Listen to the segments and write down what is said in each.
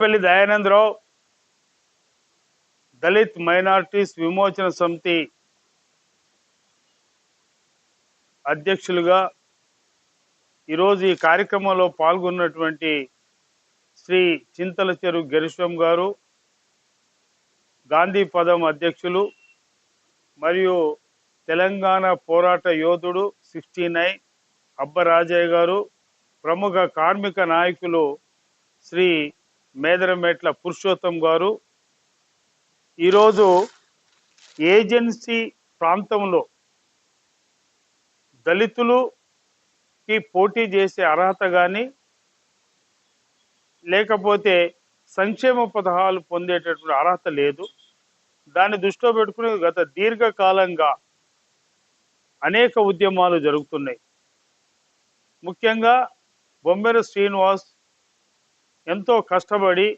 పెళ్ళి దయానందరావు దళిత్ మైనార్టీస్ విమోచన సమితి అధ్యక్షులుగా ఈరోజు ఈ కార్యక్రమంలో పాల్గొన్నటువంటి శ్రీ చింతల చెరు గరిశ్వం గారు గాంధీ పదం అధ్యక్షులు మరియు తెలంగాణ పోరాట యోధుడు సిక్స్టీ నైన్ అబ్బరాజయ్య గారు ప్రముఖ కార్మిక నాయకులు శ్రీ మేదరమెట్ల పురుషోత్తం గారు ఈరోజు ఏజెన్సీ ప్రాంతంలో దళితులుకి పోటీ చేసే అర్హత కానీ లేకపోతే సంక్షేమ పథకాలు పొందేటటువంటి అర్హత లేదు. దాన్ని దృష్టిలో పెట్టుకుని గత దీర్ఘకాలంగా అనేక ఉద్యమాలు జరుగుతున్నాయి. ముఖ్యంగా బొమ్మెర శ్రీనివాస్ ఎంతో కష్టపడి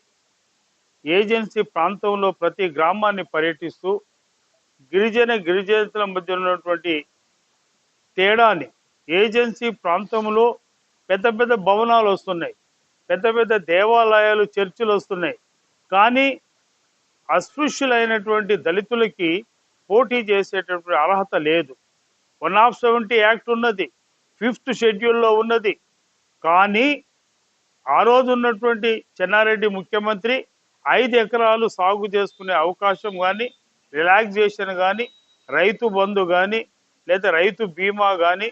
ఏజెన్సీ ప్రాంతంలో ప్రతి గ్రామాన్ని పర్యటిస్తూ గిరిజన గిరిజనుల మధ్య ఉన్నటువంటి తేడాని ఏజెన్సీ ప్రాంతంలో పెద్ద పెద్ద భవనాలు వస్తున్నాయి. పెద్ద పెద్ద దేవాలయాలు చర్చిలు వస్తున్నాయి. కానీ అస్పృశ్యులైనటువంటి దళితులకి పోటీ చేసేటటువంటి అర్హత లేదు. వన్ ఆఫ్ సెవెంటీ యాక్ట్ ఉన్నది. ఫిఫ్త్ షెడ్యూల్లో ఉన్నది. కానీ ఆ రోజు ఉన్నటువంటి చెన్నారెడ్డి ముఖ్యమంత్రి ఐదు ఎకరాలు సాగు చేసుకునే అవకాశం కానీ రిలాక్సేషన్ కానీ రైతు బంధు కానీ లేదా రైతు బీమా కానీ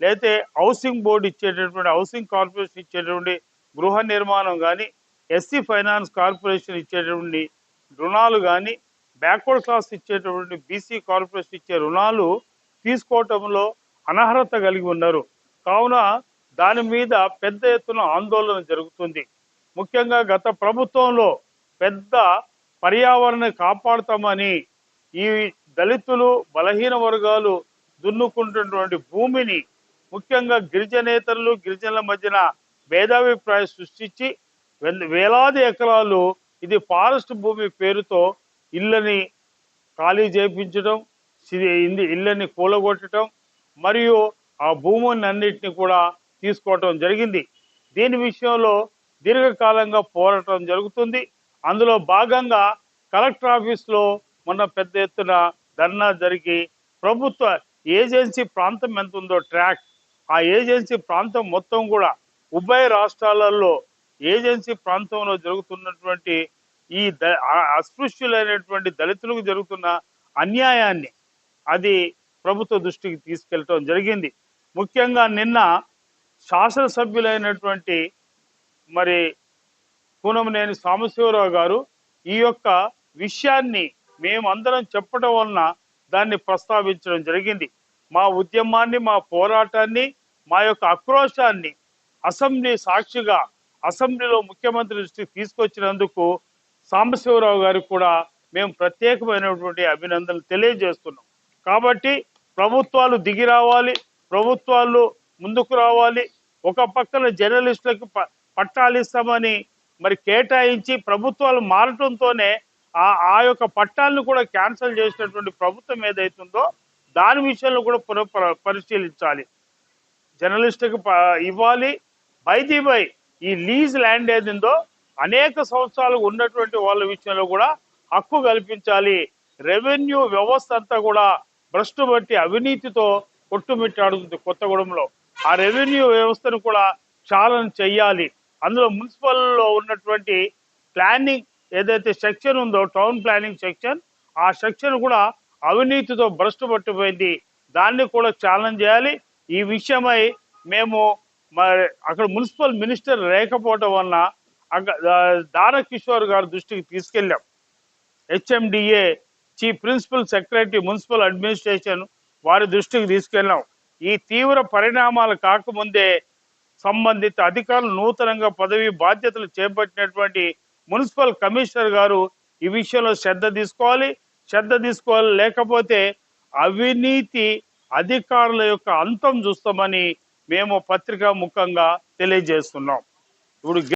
లేతే హౌసింగ్ బోర్డు ఇచ్చేటటువంటి హౌసింగ్ కార్పొరేషన్ ఇచ్చేటువంటి గృహ నిర్మాణం కానీ ఎస్సీ ఫైనాన్స్ కార్పొరేషన్ ఇచ్చేటువంటి రుణాలు కానీ బ్యాక్వర్డ్ క్లాస్ ఇచ్చేటటువంటి బీసీ కార్పొరేషన్ ఇచ్చే రుణాలు తీసుకోవటంలో అనర్హత కలిగి ఉన్నారు. కావున దాని మీద పెద్ద ఎత్తున ఆందోళన జరుగుతుంది. ముఖ్యంగా గత ప్రభుత్వంలో పెద్ద పర్యావరణ కాపాడుతామని ఈ దళితులు బలహీన వర్గాలు దున్నుకుంటున్నటువంటి భూమిని ముఖ్యంగా గిరిజనేతరులు గిరిజనుల మధ్యన భేదాభిప్రాయం సృష్టించి వేలాది ఎకరాలు ఇది ఫారెస్ట్ భూమి పేరుతో ఇళ్ళని ఖాళీ చేయించడం సి- ఇళ్ళని కూలగొట్టడం మరియు ఆ భూముని అన్నిటిని కూడా తీసుకోవటం జరిగింది. దీని విషయంలో దీర్ఘకాలంగా పోరాటం జరుగుతుంది. అందులో భాగంగా కలెక్టర్ ఆఫీస్లో మొన్న పెద్ద ఎత్తున ధర్నా జరిగి ప్రభుత్వ ఏజెన్సీ ప్రాంతం ఎంత ఉందో ట్రాక్ ఆ ఏజెన్సీ ప్రాంతం మొత్తం కూడా ఉభయ రాష్ట్రాలలో ఏజెన్సీ ప్రాంతంలో జరుగుతున్నటువంటి ఈ ద- అస్పృశ్యులైనటువంటి దళితులకు జరుగుతున్న అన్యాయాన్ని అది ప్రభుత్వ దృష్టికి తీసుకెళ్ళటం జరిగింది. ముఖ్యంగా నిన్న శాసనసభ్యులైనటువంటి మరి కూనమనేని సాంబశివరావు గారు ఈ యొక్క విషయాన్ని మేమందరం చెప్పడం వలన దాన్ని ప్రస్తావించడం జరిగింది. మా ఉద్యమాన్ని మా పోరాటాన్ని మా యొక్క ఆక్రోశాన్ని అసెంబ్లీ సాక్షిగా అసెంబ్లీలో ముఖ్యమంత్రి దృష్టికి తీసుకొచ్చినందుకు సాంబశివరావు గారికి కూడా మేము ప్రత్యేకమైనటువంటి అభినందనలు తెలియజేస్తున్నాం. కాబట్టి ప్రభుత్వాలు దిగి రావాలి ప్రభుత్వాలు ముందుకు రావాలి ఒక పక్కన జర్నలిస్టులకు ప- పట్టాలు ఇస్తామని మరి కేటాయించి ప్రభుత్వాలు మారటంతోనే ఆ ఆ యొక్క పట్టాలను కూడా క్యాన్సిల్ చేసినటువంటి ప్రభుత్వం ఏదైతుందో దాని విషయంలో కూడా పునః పరిశీలించాలి. జర్నలిస్టుకు ఇవ్వాలి. బైది బై ఈ లీజ్ ల్యాండ్ ఏదిందో అనేక సంవత్సరాలు ఉన్నటువంటి వాళ్ళ విషయంలో కూడా హక్కు కల్పించాలి. రెవెన్యూ వ్యవస్థ అంతా కూడా భ్రష్టు బట్టి అవినీతితో కొట్టుమిట్టాడుతుంది కొత్తగూడెంలో. ఆ రెవెన్యూ వ్యవస్థను కూడా చాలన చెయ్యాలి. అందులో మున్సిపల్లో ఉన్నటువంటి ప్లానింగ్ ఏదైతే సెక్షన్ ఉందో టౌన్ ప్లానింగ్ సెక్షన్ ఆ సెక్షన్ కూడా అవినీతితో భ్రష్టు పట్టిపోయింది. దాన్ని కూడా ఛాలెంజ్ చేయాలి. ఈ విషయమై మేము మరి అక్కడ మున్సిపల్ మినిస్టర్ లేకపోవటం వలన అక్క- దాన కిషోర్ గారి దృష్టికి తీసుకెళ్ళాం. HMDA chief principal secretary municipal administration వారి దృష్టికి తీసుకెళ్ళాం. ఈ తీవ్ర పరిణామాలు కాకముందే సంబంధిత అధికారులు నూతనంగా పదవి బాధ్యతలు చేపట్టినటువంటి మున్సిపల్ కమిషనర్ గారు ఈ విషయంలో శ్రద్ధ తీసుకోవాలి. శ్రద్ధ తీసుకోవాలి. లేకపోతే అవినీతి అధికారుల యొక్క అంతం చూస్తామని మేము పత్రికా ముఖంగా తెలియజేస్తున్నాం. ఇప్పుడు